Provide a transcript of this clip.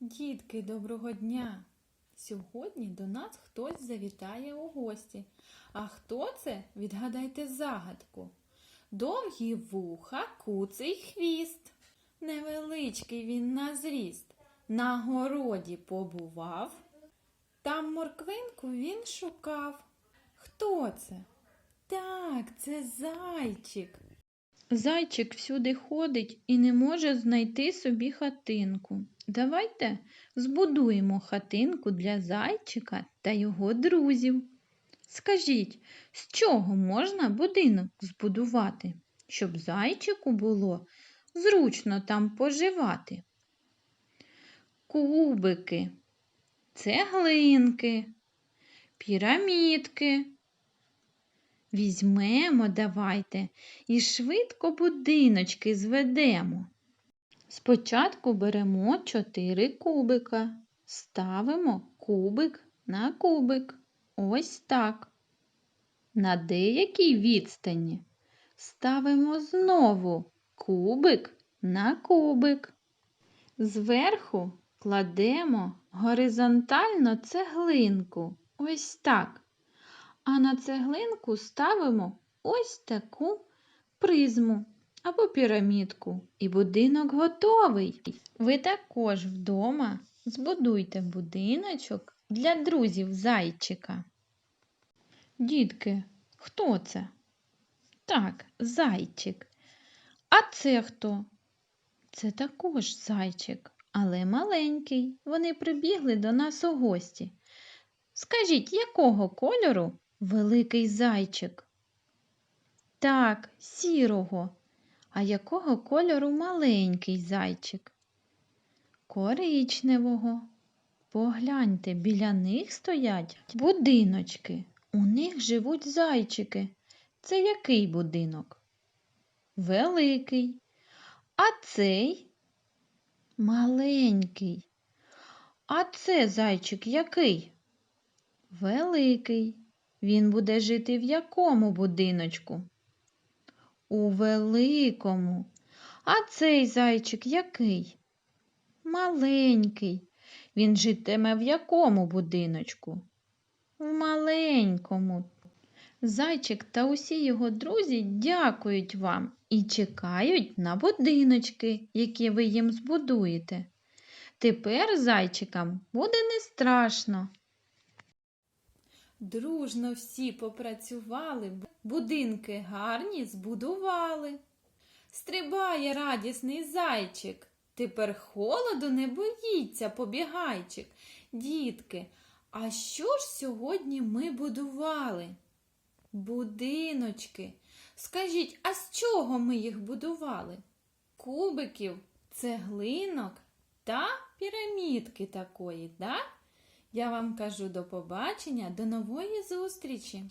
Дітки, доброго дня! Сьогодні до нас хтось завітає у гості. А хто це? Відгадайте загадку. Довгі вуха, куций хвіст. Невеличкий він на зріст. На городі побував. Там морквинку він шукав. Хто це? Так, це зайчик. Зайчик всюди ходить і не може знайти собі хатинку. Давайте збудуємо хатинку для зайчика та його друзів. Скажіть, з чого можна будинок збудувати, щоб зайчику було зручно там поживати? Кубики, цеглинки, пірамідки. Візьмемо давайте і швидко будиночки зведемо. Спочатку беремо чотири кубика, ставимо кубик на кубик. Ось так. На деякій відстані ставимо знову кубик на кубик. Зверху кладемо горизонтально цеглинку. Ось так. А на цеглинку ставимо ось таку призму або пірамідку. І будинок готовий. Ви також вдома збудуйте будиночок для друзів зайчика. Дітки, хто це? Так, зайчик. А це хто? Це також зайчик, але маленький. Вони прибігли до нас у гості. Скажіть, якого кольору великий зайчик? Так, сірого. А якого кольору маленький зайчик? Коричневого. Погляньте, біля них стоять будиночки. У них живуть зайчики. Це який будинок? Великий. А цей маленький. А це зайчик який? Великий. Він буде жити в якому будиночку? У великому. А цей зайчик який? Маленький. Він житиме в якому будиночку? В маленькому. Зайчик та усі його друзі дякують вам і чекають на будиночки, які ви їм збудуєте. Тепер зайчикам буде не страшно. Дружно всі попрацювали, будинки гарні збудували. Стрибає радісний зайчик. Тепер холоду не боїться побігайчик. Дітки, а що ж сьогодні ми будували? Будиночки. Скажіть, а з чого ми їх будували? Кубиків, цеглинок та пірамідки такої, да? Я вам кажу до побачення, до нової зустрічі!